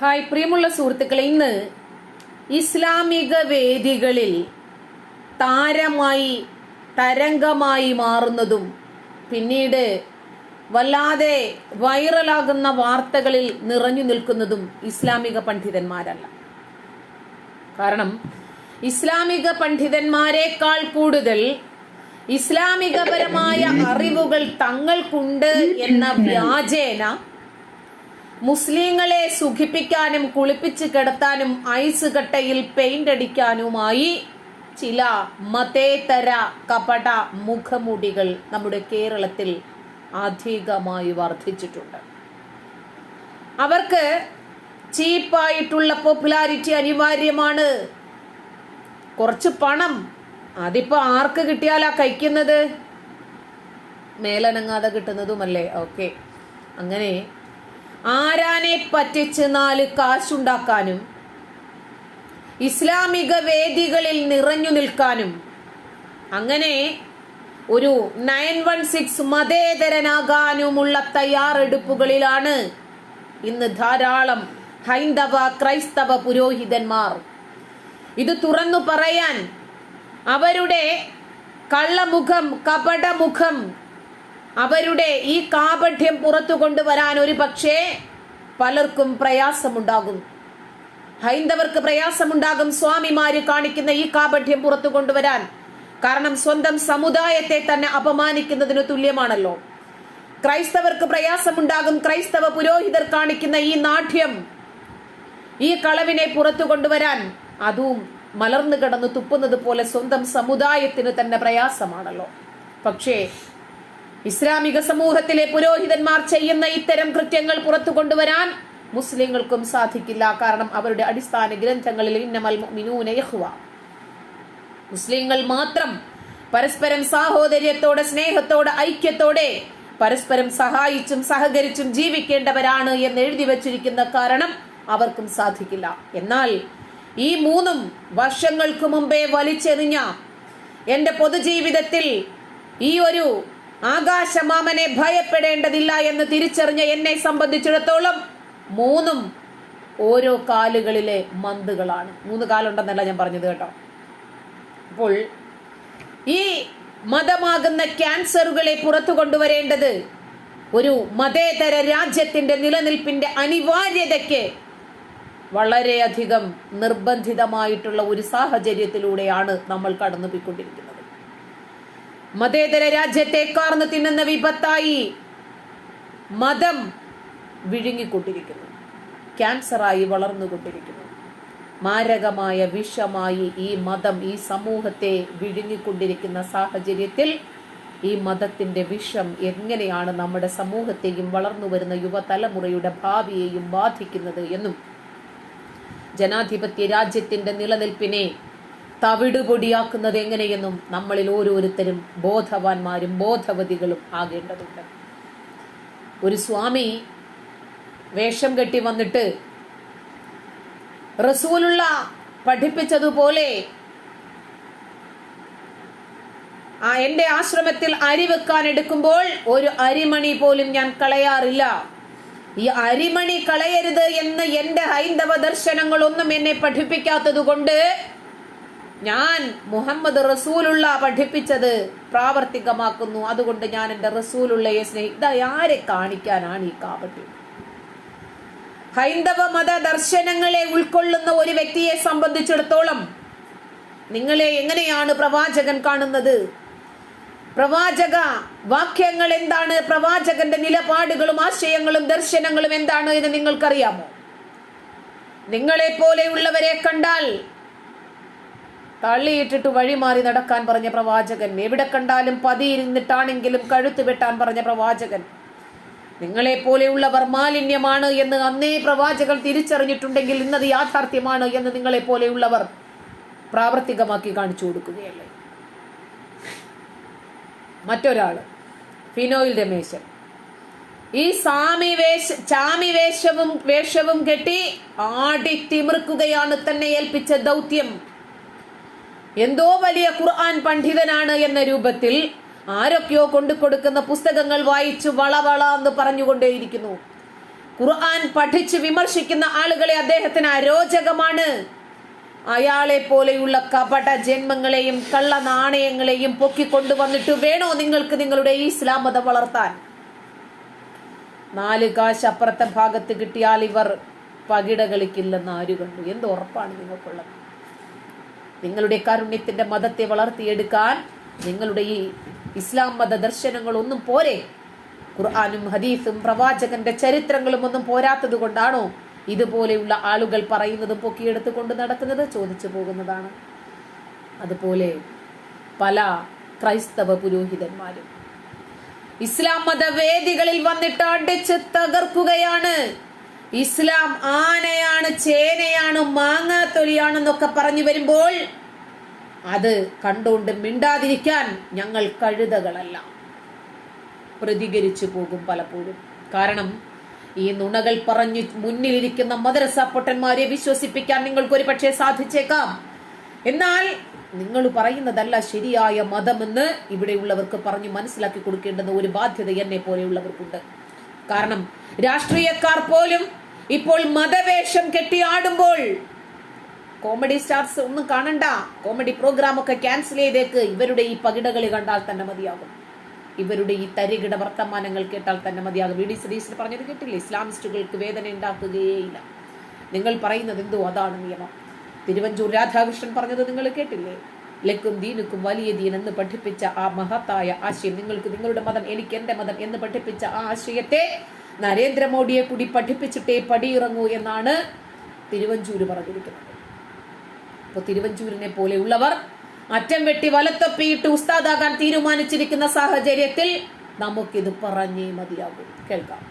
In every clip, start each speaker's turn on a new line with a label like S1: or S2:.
S1: Hi പ്രിയമുള്ള സുഹൃത്തുക്കളെ ഇന്ന് ഇസ്ലാമിക വേദികളിൽ താരമായി തരംഗമായി മാറുന്നതും പിന്നീട് വല്ലാതെ വൈറലാകുന്ന വാർത്തകളിൽ നിറഞ്ഞു നിൽക്കുന്നതും ഇസ്ലാമിക പണ്ഡിതന്മാരല്ല. കാരണം ഇസ്ലാമിക പണ്ഡിതന്മാരെക്കാൾ കൂടുതൽ ഇസ്ലാമികപരമായ അറിവുകൾ തങ്ങൾക്കുണ്ട് എന്ന വ്യാജേന മുസ്ലിങ്ങളെ സുഖിപ്പിക്കാനും കുളിപ്പിച്ച് കിടത്താനും ഐസ് കട്ടയിൽ പെയിന്റ് അടിക്കാനുമായി ചില മതേതര കപട മുഖമുടികൾ നമ്മുടെ കേരളത്തിൽ അധികമായി വർദ്ധിച്ചിട്ടുണ്ട്. അവർക്ക് ചീപ്പായിട്ടുള്ള പോപ്പുലാരിറ്റി അനിവാര്യമാണ്. കുറച്ച് പണം അതിപ്പോ ആർക്ക് കിട്ടിയാലാ കഴിക്കുന്നത്? മേലനങ്ങാതെ കിട്ടുന്നതുമല്ലേ? ഓക്കെ. അങ്ങനെ ആരാനെ പറ്റിച്ച് നാല് കാശുണ്ടാക്കാനും ഇസ്ലാമിക വേദികളിൽ നിറഞ്ഞു നിൽക്കാനും അങ്ങനെ ഒരു നയൻ വൺ സിക്സ് മതേതരനാകാനുമുള്ള തയ്യാറെടുപ്പുകളിലാണ് ഇന്ന് ധാരാളം ഹൈന്ദവ ക്രൈസ്തവ പുരോഹിതന്മാർ. ഇത് തുറന്നു പറയാൻ അവരുടെ കള്ളമുഖം കപടമുഖം അവരുടെ ഈ കാപഠ്യം പുറത്തു കൊണ്ടുവരാൻ ഒരു പക്ഷേ പലർക്കും പ്രയാസമുണ്ടാകും. ഹൈന്ദവർക്ക് പ്രയാസമുണ്ടാകും സ്വാമിമാര് കാണിക്കുന്ന ഈ കാപഠ്യം പുറത്തു കൊണ്ടുവരാൻ. കാരണം സ്വന്തം സമുദായത്തെ തന്നെ അപമാനിക്കുന്നതിന് തുല്യമാണല്ലോ. ക്രൈസ്തവർക്ക് പ്രയാസമുണ്ടാകും ക്രൈസ്തവ പുരോഹിതർ കാണിക്കുന്ന ഈ നാട്യം ഈ കളവിനെ പുറത്തു കൊണ്ടുവരാൻ അതും മലർന്നു കിടന്ന് തുപ്പുന്നത് പോലെ സ്വന്തം സമുദായത്തിന് തന്നെ പ്രയാസമാണല്ലോ. പക്ഷേ ഇസ്ലാമിക സമൂഹത്തിലെ പുരോഹിതന്മാർ ചെയ്യുന്ന ഇത്തരം കൃത്യങ്ങൾ പുറത്തു കൊണ്ടുവരാൻ മുസ്ലിങ്ങൾക്കും സാധിക്കില്ല. കാരണം അവരുടെ അടിസ്ഥാന ഗ്രന്ഥങ്ങളിൽ ഇന്നമൽ മുസ്ലിങ്ങൾ മാത്രം പരസ്പരം സാഹോദര്യത്തോടെ സ്നേഹത്തോടെ ഐക്യത്തോടെ പരസ്പരം സഹായിച്ചും സഹകരിച്ചും ജീവിക്കേണ്ടവരാണ് എന്ന് എഴുതി വച്ചിരിക്കുന്ന കാരണം അവർക്കും സാധിക്കില്ല. എന്നാൽ ഈ മൂന്നും വർഷങ്ങൾക്ക് മുമ്പേ വലിച്ചെറിഞ്ഞ എന്റെ പൊതുജീവിതത്തിൽ ഈ ഒരു ആകാശമാമനെ ഭയപ്പെടേണ്ടതില്ല എന്ന് തിരിച്ചറിഞ്ഞ എന്നെ സംബന്ധിച്ചിടത്തോളം മൂന്നും ഓരോ കാലുകളിലെ മന്തുകളാണ്. മൂന്ന് കാലുണ്ടെന്നല്ല ഞാൻ പറഞ്ഞത് കേട്ടോ. അപ്പോൾ ഈ മതമാകുന്ന ക്യാൻസറുകളെ പുറത്തു കൊണ്ടുവരേണ്ടത് ഒരു മതേതര രാജ്യത്തിന്റെ നിലനിൽപ്പിന്റെ അനിവാര്യതയ്ക്ക് വളരെയധികം നിർബന്ധിതമായിട്ടുള്ള ഒരു സാഹചര്യത്തിലൂടെയാണ് നമ്മൾ കടന്നുപോയിക്കൊണ്ടിരിക്കുന്നത്. മതേതര രാജ്യത്തെ കാർന്ന് തിന്നുന്ന വിപത്തായി മതം വിഴുങ്ങിക്കൊണ്ടിരിക്കുന്നു. ക്യാൻസറായി വളർന്നുകൊണ്ടിരിക്കുന്നു. മാരകമായ വിഷമായി ഈ മതം ഈ സമൂഹത്തെ വിഴുങ്ങിക്കൊണ്ടിരിക്കുന്ന സാഹചര്യത്തിൽ ഈ മതത്തിന്റെ വിഷം എങ്ങനെയാണ് നമ്മുടെ സമൂഹത്തെയും വളർന്നു വരുന്ന യുവതലമുറയുടെ ഭാവിയെയും ബാധിക്കുന്നത് എന്നും ജനാധിപത്യ രാജ്യത്തിന്റെ നിലനിൽപ്പിനെ തവിടുപൊടിയാക്കുന്നത് എങ്ങനെയെന്നും നമ്മളിൽ ഓരോരുത്തരും ബോധവാന്മാരും ബോധവതികളും ആകേണ്ടതുണ്ട്. ഒരു സ്വാമി വേഷം കെട്ടി വന്നിട്ട് റസൂലുള്ള പഠിപ്പിച്ചതുപോലെ ആ എന്റെ ആശ്രമത്തിൽ അരി വെക്കാൻ എടുക്കുമ്പോൾ ഒരു അരിമണി പോലും ഞാൻ കളയാറില്ല. ഈ അരിമണി കളയരുത് എന്ന് എന്റെ ഹൈന്ദവ ദർശനങ്ങളൊന്നും എന്നെ പഠിപ്പിക്കാത്തത് കൊണ്ട് ഞാൻ മുഹമ്മദ് റസൂലുള്ള പഠിപ്പിച്ചത് പ്രാവർത്തികമാക്കുന്നു. അതുകൊണ്ട് ഞാൻ എന്റെ റസൂലുള്ളയെ സ്നേഹി ആരെ കാണിക്കാനാണ് ഈ കാപട്യം ഹൈന്ദവ മത ദർശനങ്ങളെ ഉൾക്കൊള്ളുന്ന ഒരു വ്യക്തിയെ സംബന്ധിച്ചിടത്തോളം നിങ്ങളെ എങ്ങനെയാണ് പ്രവാചകൻ കാണുന്നത്? പ്രവാചക വാക്യങ്ങൾ എന്താണ്? പ്രവാചകന്റെ നിലപാടുകളും ആശയങ്ങളും ദർശനങ്ങളും എന്താണ് എന്ന് നിങ്ങൾക്കറിയാമോ? നിങ്ങളെ പോലെയുള്ളവരെ കണ്ടാൽ തള്ളിയിട്ടിട്ട് വഴിമാറി നടക്കാൻ പറഞ്ഞ പ്രവാചകൻ. എവിടെ കണ്ടാലും പതിയിരുന്നിട്ടാണെങ്കിലും കഴുത്ത് വെട്ടാൻ പറഞ്ഞ പ്രവാചകൻ. നിങ്ങളെ പോലെയുള്ളവർ മാലിന്യമാണ് എന്ന് അന്നേ പ്രവാചകൻ തിരിച്ചറിഞ്ഞിട്ടുണ്ടെങ്കിൽ ഇന്നത് യാഥാർത്ഥ്യമാണ് എന്ന് നിങ്ങളെ പോലെയുള്ളവർ പ്രാവർത്തികമാക്കി കാണിച്ചു കൊടുക്കുകയല്ലേ? മറ്റൊരാൾ ഫിനോയിൽ രമേശൻ. ഈ സാമി വേഷ ചാമി വേഷവും വേഷവും കെട്ടി ആടി തിമിർക്കുകയാണ് തന്നെ ഏൽപ്പിച്ച ദൗത്യം. എന്തോ വലിയ ഖുർആൻ പണ്ഡിതനാണ് എന്ന രൂപത്തിൽ ആരൊക്കെയോ കൊണ്ടു കൊടുക്കുന്ന പുസ്തകങ്ങൾ വായിച്ചു വളവള എന്ന് പറഞ്ഞുകൊണ്ടേയിരിക്കുന്നു. ഖുർആൻ പഠിച്ച് വിമർശിക്കുന്ന ആളുകളെ അദ്ദേഹത്തിന് അരോചകമാണ്. അയാളെ പോലെയുള്ള കപട ജന്മങ്ങളെയും കള്ള നാണയങ്ങളെയും പൊക്കിക്കൊണ്ടുവന്നിട്ട് വേണോ നിങ്ങൾക്ക് നിങ്ങളുടെ ഈ ഇസ്ലാം മതം വളർത്താൻ? നാല് കാശ് അപ്പുറത്തെ ഭാഗത്ത് കിട്ടിയാൽ ഇവർ പകിട കളിക്കില്ലെന്ന് ആര് കണ്ടു? എന്ത് ഉറപ്പാണ് നിങ്ങൾക്കുള്ളത്? നിങ്ങളുടെ കാരുണ്യത്തിന്റെ മതത്തെ വളർത്തിയെടുക്കാൻ നിങ്ങളുടെ ഈ ഇസ്ലാം മത ദർശനങ്ങളൊന്നും പോരെ? ഖുർആാനും ഹദീസും പ്രവാചകന്റെ ചരിത്രങ്ങളും ഒന്നും പോരാത്തത് കൊണ്ടാണോ ഇതുപോലെയുള്ള ആളുകൾ പറയുന്നതും പൊക്കിയെടുത്ത് കൊണ്ട് നടക്കുന്നത്? ചോദിച്ചു പോകുന്നതാണ്. അതുപോലെ പല ക്രൈസ്തവ പുരോഹിതന്മാരും. ഇസ്ലാം മത വേദികളിൽ വന്നിട്ട് അടിച്ച് തകർക്കുകയാണ്. ഇസ്ലാം ആനയാണ് ചേനയാണ് മാങ്ങാത്തൊലിയാണെന്നൊക്കെ പറഞ്ഞു വരുമ്പോൾ അത് കണ്ടുകൊണ്ട് മിണ്ടാതിരിക്കാൻ ഞങ്ങൾ കഴുതകളല്ല. പ്രതികരിച്ചു പോകും പലപ്പോഴും. കാരണം ഈ നുണകൾ പറഞ്ഞു മുന്നിലിരിക്കുന്ന മദ്രസ വിശ്വസിപ്പിക്കാൻ നിങ്ങൾക്ക് ഒരു പക്ഷേ സാധിച്ചേക്കാം. എന്നാൽ നിങ്ങൾ പറയുന്നതല്ല ശരിയായ മതമെന്ന് ഇവിടെയുള്ളവർക്ക് പറഞ്ഞു മനസ്സിലാക്കി കൊടുക്കേണ്ടുന്ന ഒരു ബാധ്യത എന്നെ പോലെയുള്ളവർക്കുണ്ട്. കാരണം രാഷ്ട്രീയക്കാർ പോലും ഇപ്പോൾ മതവേഷം കെട്ടിയാടുമ്പോൾ കോമഡി സ്റ്റാർസ് ഒന്നും കാണണ്ട. കോമഡി പ്രോഗ്രാം ഒക്കെ ക്യാൻസൽ ചെയ്തേക്ക്. ഇവരുടെ ഈ പകിടകളി കണ്ടാൽ തന്നെ മതിയാകും. ഇവരുടെ ഈ തരികിട വർത്തമാനങ്ങൾ കേട്ടാൽ തന്നെ മതിയാകും. വി ഡി സതീശൻ പറഞ്ഞത് കേട്ടില്ലേ? ഇസ്ലാമിസ്റ്റുകൾക്ക് വേദന ഉണ്ടാക്കുകയേയില്ല. നിങ്ങൾ പറയുന്നത് എന്തോ അതാണ് നിയമം. തിരുവഞ്ചൂർ രാധാകൃഷ്ണൻ പറഞ്ഞത് നിങ്ങൾ കേട്ടില്ലേ? ലക്കും ദീനുക്കും വലിയ ദീൻ എന്ന് പഠിപ്പിച്ച ആ മഹത്തായ ആശയം. നിങ്ങൾക്ക് നിങ്ങളുടെ മതം എനിക്ക് എന്റെ മതം എന്ന് പഠിപ്പിച്ച ആ ആശയത്തെ നരേന്ദ്രമോദിയെ കൂടി പഠിപ്പിച്ചിട്ടേ പടിയിറങ്ങൂ എന്നാണ് തിരുവഞ്ചൂര് പറഞ്ഞിരിക്കുന്നത്. അപ്പോൾ തിരുവഞ്ചൂരിനെ പോലെയുള്ളവർ അറ്റം വെട്ടി വലത്തൊപ്പിയിട്ട് ഉസ്താദാകാൻ തീരുമാനിച്ചിരിക്കുന്ന സാഹചര്യത്തിൽ നമുക്കിത് പറഞ്ഞേ മതിയാകും. കേൾക്കാം.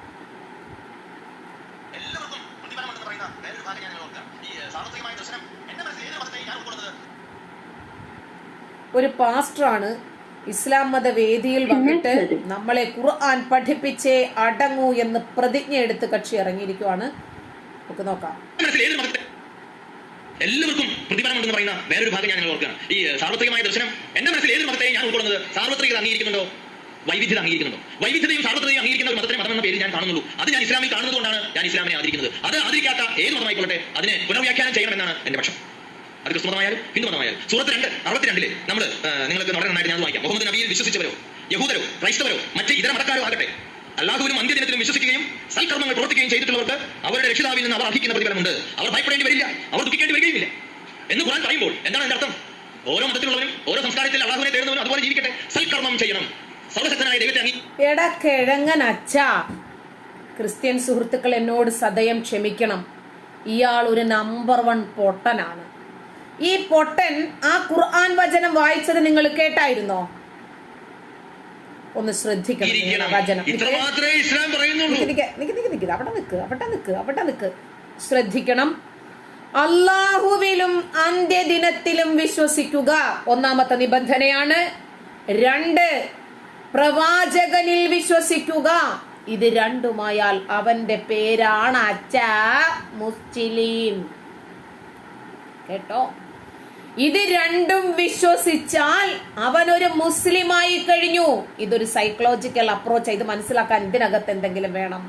S1: ഒരു പാസ്റ്ററാണ് ഇസ്ലാം മത വേദിയിൽ വന്നിട്ട് നമ്മളെ ഖുർആൻ പഠിപ്പിച്ചേ അടങ്ങൂ എന്ന് പ്രതിജ്ഞ എടുത്ത് കക്ഷി ഇറങ്ങിയിരിക്കുവാണ്. നമുക്ക് നോക്കാം.
S2: എല്ലാവർക്കും പ്രതിഫലമുണ്ടെന്ന് പറയുന്ന വേറൊരു ഭാഗം ഞാൻ ഓർക്കുകയാണ്. ഈ സാർവത്രികമായ ദർശനം എന്റെ മനസ്സിൽ ഏത് മതത്തെയും ഞാൻ ഉൾക്കൊള്ളുന്നത്? സാർവത്രികത അംഗീകരിക്കുന്നുണ്ടോ? വൈവിധ്യത അംഗീകരിക്കുന്നുണ്ടോ? വൈവിധ്യതയും സാർവത്രികയും അംഗീകരിക്കുന്ന ഒരു മതത്തിന് മതമെന്ന എന്ന പേര് ഞാൻ കാണുന്നുള്ളൂ. അത് ഞാൻ ഇസ്ലാമിൽ കാണുന്നതുകൊണ്ടാണ് ഞാൻ ഇസ്ലാമിനെ ആദരിക്കുന്നത്. അത് ആദരിക്കാത്ത ഏത് മതമായിക്കൊള്ളട്ടെ? അതിനെ പുനർവ്യാഖ്യാനം ചെയ്യണമെന്നാണ് എന്റെ പക്ഷം. അത് ക്രിസ്തു മതമായാലും ഹിന്ദു മതമായാലും സൂറത്ത് രണ്ട് അറുപത്തിരണ്ടിൽ നമ്മൾ നിങ്ങൾക്ക് വളരെ നന്നായിട്ട് ഞാൻ വായിക്കാം. മുഹമ്മദ് നബിയിൽ വിശ്വസിച്ചവരോ യഹൂദരോ ക്രൈസ്തവരോ മറ്റ് ഇതര മതക്കാരോ ആകട്ടെ അല്ലാഹുവിനും അന്ത്യദിനത്തിലും വിശ്വസിക്കുകയും സൽക്കർമ്മങ്ങൾ പ്രവർത്തിക്കുകയും ചെയ്തിട്ടുള്ളവർക്ക് അവരുടെ രക്ഷിതാവിൽ നിന്ന് അവർ അർഹിക്കുന്ന പ്രതിഫലമുണ്ട്. അവർ ഭയപ്പെടേണ്ടി വരില്ല അവർ ദുഃഖിക്കേണ്ടി വരികയില്ല എന്ന് ഖുറാൻ പറയുമ്പോൾ എന്താണ് അതിന്റെ അർത്ഥം? ഓരോ മതത്തിലുള്ളവരും ഓരോ സംസ്കാരത്തിൽ അള്ളാഹുവിനെ തേടുന്നവരും അതുപോലെ ജീവിക്കട്ടെ സൽക്കർമ്മം ചെയ്യണം. സർവശക്തനായ ദൈവത്തെ അങ്ങി
S1: എടാ കിഴങ്ങൻ അച്ഛ ക്രിസ്ത്യൻ സുഹൃത്തുക്കൾ എന്നോട് സദയം ക്ഷമിക്കണം. ഇയാൾ ഒരു നമ്പർ വൺ പൊട്ടനാണ്. ഈ പൊട്ടൻ ആ ഖുർആൻ വചനം വായിച്ചത് നിങ്ങൾ കേട്ടായിരുന്നോ? ഒന്ന് ശ്രദ്ധിക്കണം. വചനം. അവിടെ നിൽക്ക് അവിടെ നിൽക്ക് അവിടെ നിൽക്ക് ശ്രദ്ധിക്കണം. അള്ളാഹുവിലും അന്ത്യദിനത്തിലും വിശ്വസിക്കുക. ഒന്നാമത്തെ നിബന്ധനയാണ്. രണ്ട് പ്രവാചകനിൽ വിശ്വസിക്കുക. ഇത് രണ്ടുമായാൽ അവന്റെ പേരാണ് അച്ഛ മുസ്ലിം. കേട്ടോ? ഇത് രണ്ടും വിശ്വസിച്ചാൽ അവൻ ഒരു മുസ്ലിമായി കഴിഞ്ഞു. ഇതൊരു സൈക്കോളജിക്കൽ അപ്രോച്ച് ഇത് മനസ്സിലാക്കാൻ ഇതിനകത്ത് എന്തെങ്കിലും വേണം.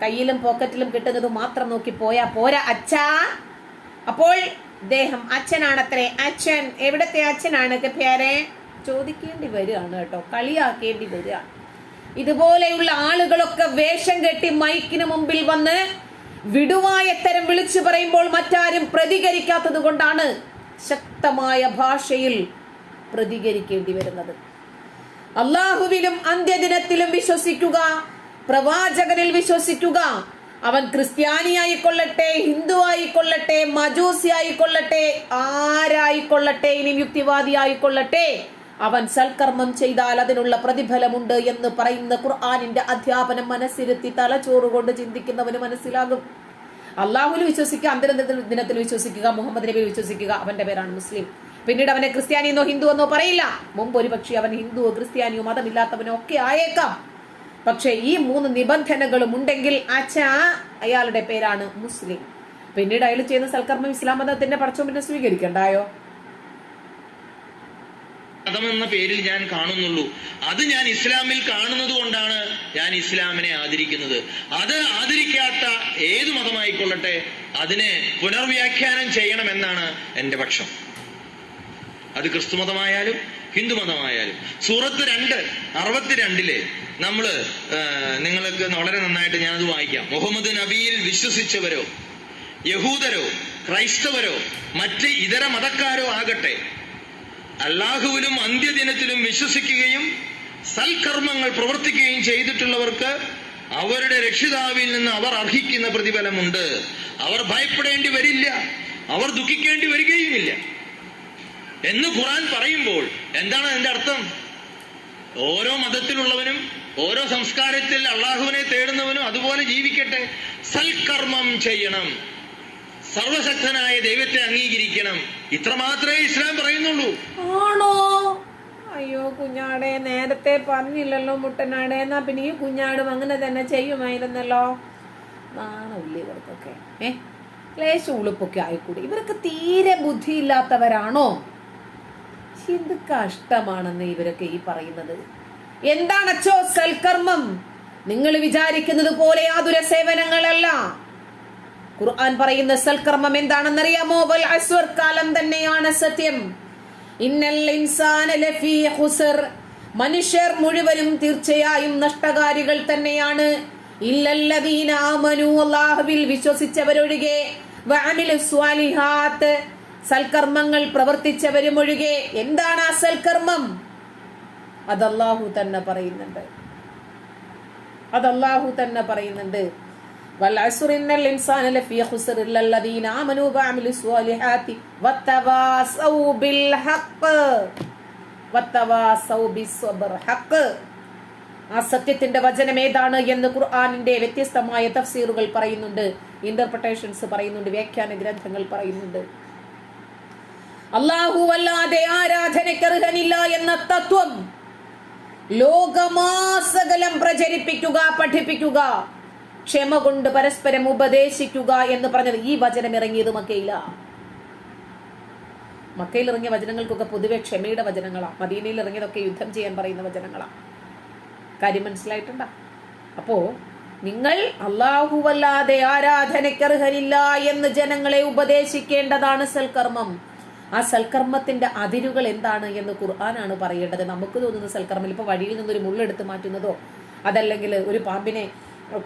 S1: കയ്യിലും പോക്കറ്റിലും കിട്ടുന്നത് മാത്രം നോക്കി പോയാ പോരാ അച്ഛാ. അപ്പോൾ ദേഹം അച്ഛനാണത്രേ. അച്ഛൻ എവിടത്തെ അച്ഛനാണ് പേരെ ചോദിക്കേണ്ടി വരികയാണ് കേട്ടോ. കളിയാക്കേണ്ടി വരിക. ഇതുപോലെയുള്ള ആളുകളൊക്കെ വേഷം കെട്ടി മൈക്കിന് മുമ്പിൽ വന്ന് വിടുവായത്തരം വിളിച്ചു പറയുമ്പോൾ മറ്റാരും പ്രതികരിക്കാത്തത് കൊണ്ടാണ് ശക്തമായ ഭാഷയിൽ പ്രതികരിക്കേണ്ടി വരുന്നത്. അള്ളാഹുവിലും അന്ത്യദിനത്തിലും വിശ്വസിക്കുക പ്രവാചകനിൽ വിശ്വസിക്കുക. അവൻ ക്രിസ്ത്യാനിയായിക്കൊള്ളട്ടെ ഹിന്ദു ആയിക്കൊള്ളട്ടെ മജൂസി ആയിക്കൊള്ളട്ടെ ആരായിക്കൊള്ളട്ടെ ഇനി യുക്തിവാദി ആയിക്കൊള്ളട്ടെ അവൻ സൽക്കർമ്മം ചെയ്താൽ അതിനുള്ള പ്രതിഫലമുണ്ട് എന്ന് പറയുന്ന ഖുർആാനിന്റെ അധ്യാപനം മനസ്സിരുത്തി തലച്ചോറുകൊണ്ട് ചിന്തിക്കുന്നവന് മനസ്സിലാകും. അള്ളാഹുവിൽ വിശ്വസിക്കുക അന്തര ദിനത്തിൽ വിശ്വസിക്കുക മുഹമ്മദ് നബിയിൽ വിശ്വസിക്കുക. അവന്റെ പേരാണ് മുസ്ലിം. പിന്നീട് അവനെ ക്രിസ്ത്യാനി എന്നോ ഹിന്ദു എന്നോ പറയില്ല. മുമ്പ് ഒരു പക്ഷേ അവൻ ഹിന്ദുവോ ക്രിസ്ത്യാനിയോ മതമില്ലാത്തവനോ ഒക്കെ ആയേക്കാം. പക്ഷേ ഈ മൂന്ന് നിബന്ധനകളും ഉണ്ടെങ്കിൽ അച്ഛ അയാളുടെ പേരാണ് മുസ്ലിം. പിന്നീട് അയാൾ ചെയ്യുന്ന സൽക്കർമ്മം ഇസ്ലാം മതത്തിന്റെ പടച്ചോമ്പിനെ സ്വീകരിക്കണ്ടായോ?
S2: മതമെന്ന പേരിൽ ഞാൻ കാണുന്നുള്ളൂ. അത് ഞാൻ ഇസ്ലാമിൽ കാണുന്നത് കൊണ്ടാണ് ഞാൻ ഇസ്ലാമിനെ ആദരിക്കുന്നത്. അത് ആദരിക്കാത്ത ഏത് മതമായിക്കൊള്ളട്ടെ അതിനെ പുനർവ്യാഖ്യാനം ചെയ്യണമെന്നാണ് എന്റെ പക്ഷം. അത് ക്രിസ്തുമതമായാലും ഹിന്ദുമതമായാലും സൂറത്ത് രണ്ട് അറുപത്തിരണ്ടിൽ നമ്മൾ ആ, നിങ്ങൾക്ക് വളരെ നന്നായിട്ട് ഞാനത് വായിക്കാം. മുഹമ്മദ് നബിയിൽ വിശ്വസിച്ചവരോ യഹൂദരോ ക്രൈസ്തവരോ മറ്റ് ഇതര മതക്കാരോ ആകട്ടെ അള്ളാഹുവിലും അന്ത്യദിനത്തിലും വിശ്വസിക്കുകയും സൽക്കർമ്മങ്ങൾ പ്രവർത്തിക്കുകയും ചെയ്തിട്ടുള്ളവർക്ക് അവരുടെ രക്ഷിതാവിൽ നിന്ന് അവർ അർഹിക്കുന്ന പ്രതിഫലമുണ്ട്. അവർ ഭയപ്പെടേണ്ടി വരില്ല. അവർ ദുഃഖിക്കേണ്ടി വരികയുമില്ല. എന്ന് ഖുറാൻ പറയുമ്പോൾ എന്താണ് അതിന്റെ അർത്ഥം? ഓരോ മതത്തിലുള്ളവനും ഓരോ സംസ്കാരത്തിൽ അള്ളാഹുവിനെ തേടുന്നവനും അതുപോലെ ജീവിക്കട്ടെ. സൽക്കർമ്മം ചെയ്യണം. സർവശക്തനായ ദൈവത്തെ അംഗീകരിക്കണം. ഇത്ര മാത്രമേ ഇസ്ലാം പറയുന്നുള്ളൂ.
S1: ആണോ? അയ്യോ കുഞ്ഞാടെ നേരത്തെ പറഞ്ഞില്ലല്ലോ മുട്ടനാടെ. എന്നാ പിന്നെ ഈ കുഞ്ഞാടും അങ്ങനെ തന്നെ ചെയ്യുമായിരുന്നല്ലോ. നാണമില്ല ഇവർക്കൊക്കെ ഏ? ക്ലേശ ഉളുപ്പൊക്കെ ആയിക്കൂടി. ഇവർക്ക് തീരെ ബുദ്ധിയില്ലാത്തവരാണോ? എന്ത് കഷ്ടമാണെന്ന് ഇവരൊക്കെ ഈ പറയുന്നത്. എന്താണച്ചോ സൽക്കർമ്മം? നിങ്ങൾ വിചാരിക്കുന്നത് പോലെ യാതൊരു സേവനങ്ങളല്ല ഖുർആൻ പറയുന്ന സൽക്കർമ്മം എന്താണെന്നറിയാമോ? വൽ അസ്വർ കാലം തന്നെയാണ് സത്യം. ഇന്നൽ ഇൻസാന ലഫീ ഖുസർ. മനുഷ്യർ മുഴുവനും തീർച്ചയായും നഷ്ടകാരികൾ തന്നെയാണ്. ഇല്ലല്ലദീന ആമനു അല്ലാഹുവിൽ വിശ്വസിച്ചവരൊഴികെ വഅമിലു സ്വാലിഹാത്ത്. സൽക്കർമ്മങ്ങൾ പ്രവർത്തിച്ചവരുമൊഴികെ എന്താണ് ആ സൽക്കർമ്മം? അതല്ലാഹു തന്നെ പറയുന്നുണ്ട്. അതല്ലാഹു തന്നെ പറയുന്നുണ്ട്. والعصر إن الإنسان لفي خسر إلا الذين آمنوا وعملوا الصالحات وتواصوا بالحق وتواصوا بالصبر حق ആ സത്യത്തിന്റെ വചനം ഏതാണ് എന്ന് ഖുർആാനിന്റെ വ്യത്യസ്തമായ തഫ്സീറുകൾ പറയുന്നുണ്ട് ഇന്റർപ്രിട്ടേഷൻസ് പറയുന്നുണ്ട് വ്യാഖ്യാന ഗ്രന്ഥങ്ങൾ പറയുന്നുണ്ട് അള്ളാഹു അല്ലാതെ ആരാധനയ്ക്കർഹനില്ല എന്ന തത്വം ലോകമാസകലം പ്രചരിപ്പിക്കുക പഠിപ്പിക്കുക ക്ഷമ കൊണ്ട് പരസ്പരം ഉപദേശിക്കുക എന്ന് പറഞ്ഞത് ഈ വചനം ഇറങ്ങിയത് മക്കയില. മക്കയിൽ ഇറങ്ങിയ വചനങ്ങൾക്കൊക്കെ പൊതുവെ ക്ഷമയുടെ വചനങ്ങളാണ് മദീനയിൽ ഇറങ്ങിയതൊക്കെ യുദ്ധം ചെയ്യാൻ പറയുന്ന വചനങ്ങളാണ് കാര്യം മനസ്സിലായിട്ടുണ്ട? അപ്പോ നിങ്ങൾ അള്ളാഹുവല്ലാതെ ആരാധനയ്ക്കർഹരില്ല എന്ന് ജനങ്ങളെ ഉപദേശിക്കേണ്ടതാണ് സൽക്കർമ്മം. ആ സൽക്കർമ്മത്തിന്റെ അതിരുകൾ എന്താണ് എന്ന് ഖുർആനാണ് പറയേണ്ടത്. നമുക്ക് തോന്നുന്ന സൽക്കർമ്മം ഇപ്പൊ വഴിയിൽ നിന്നൊരു മുള്ളെടുത്ത് മാറ്റുന്നതോ അതല്ലെങ്കിൽ ഒരു പാമ്പിനെ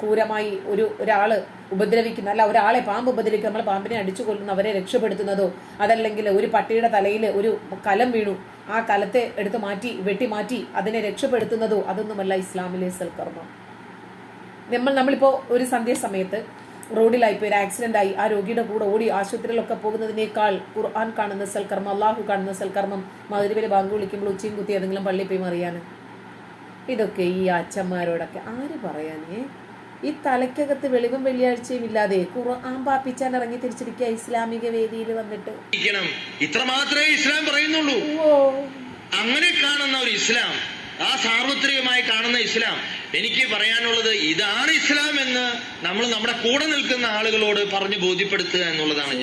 S1: ക്രൂരമായി ഒരു ഒരാൾ ഉപദ്രവിക്കുന്ന. അല്ല ഒരാളെ പാമ്പ് ഉപദ്രവിക്കുക നമ്മൾ പാമ്പിനെ അടിച്ചു കൊല്ലുന്ന അവരെ രക്ഷപ്പെടുത്തുന്നതോ അതല്ലെങ്കിൽ ഒരു പട്ടിയുടെ തലയിൽ ഒരു കലം വീണു. ആ കലത്തെ എടുത്ത് മാറ്റി വെട്ടി മാറ്റി അതിനെ രക്ഷപ്പെടുത്തുന്നതോ അതൊന്നുമല്ല ഇസ്ലാമിലെ സൽക്കർമ്മം. നമ്മൾ നമ്മളിപ്പോൾ ഒരു സന്ധ്യ സമയത്ത് റോഡിലായി പോയി ഒരു ആക്സിഡന്റ് ആയി ആ രോഗിയുടെ കൂടെ ഓടി ആശുപത്രിയിലൊക്കെ പോകുന്നതിനേക്കാൾ ഖുർആൻ കാണുന്ന സൽക്കർമ്മം അള്ളാഹു കാണുന്ന സൽക്കർമ്മം മധുരവിലെ ബാങ്ക് വിളിക്കുമ്പോൾ ഉച്ചയും കുത്തി ഏതെങ്കിലും പള്ളിയിൽ പോയി മറിയാൻ ഇതൊക്കെ ഈ അച്ഛന്മാരോടൊക്കെ ആര് പറയാനേ? ഈ തലയ്ക്കകത്ത് വെളിവും വെള്ളിയാഴ്ചയും ഇല്ലാതെ ഖുർആൻ പാപ്പിച്ചാൻ ഇറങ്ങി തിരിച്ചിരിക്കുക ഇസ്ലാമിക വേദിയിൽ വന്നിട്ട്.
S2: ഇരിക്കണം. ഇത്ര മാത്രമേ ഇസ്ലാം പറയുന്നുള്ളൂ. അങ്ങനെ കാണുന്ന ഒരു ഇസ്ലാം ആ സാർവത്രികമായി കാണുന്ന ഇസ്ലാം എനിക്ക് പറയാനുള്ളത് ഇതാണ് ഇസ്ലാം എന്ന് നമ്മൾ നമ്മുടെ കൂടെ നിൽക്കുന്ന ആളുകളോട് പറഞ്ഞു ബോധ്യപ്പെടുത്തുക എന്നുള്ളതാണ്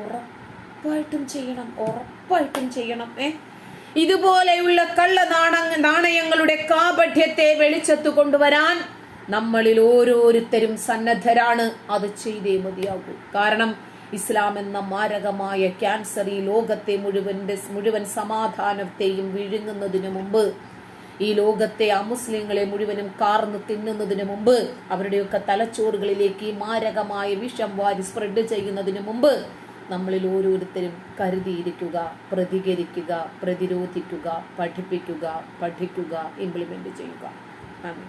S1: ഉറപ്പായിട്ടും ചെയ്യണം ഉറപ്പായിട്ടും ചെയ്യണം ഏ? ഇതുപോലെയുള്ള കള്ള നാണ നാണയങ്ങളുടെ കാപഠ്യത്തെ വെളിച്ചത്തു കൊണ്ടുവരാൻ നമ്മളിൽ ഓരോരുത്തരും സന്നദ്ധരാണ്. അത് ചെയ്തേ മതിയാകൂ. കാരണം ഇസ്ലാം എന്ന മാരകമായ ക്യാൻസർ ഈ ലോകത്തെ മുഴുവന്റെ മുഴുവൻ സമാധാനത്തെയും വിഴുങ്ങുന്നതിന് മുമ്പ് ഈ ലോകത്തെ അമുസ്ലിങ്ങളെ മുഴുവനും കാർന്ന് തിന്നുന്നതിന് മുമ്പ് അവരുടെയൊക്കെ തലച്ചോറുകളിലേക്ക് ഈ മാരകമായ വിഷം വാരി സ്പ്രെഡ് ചെയ്യുന്നതിന് മുമ്പ് നമ്മളിൽ ഓരോരുത്തരും കരുതിയിരിക്കുക പ്രതികരിക്കുക പ്രതിരോധിക്കുക പഠിപ്പിക്കുക പഠിക്കുക ഇംപ്ലിമെന്റ് ചെയ്യുക. നന്ദി.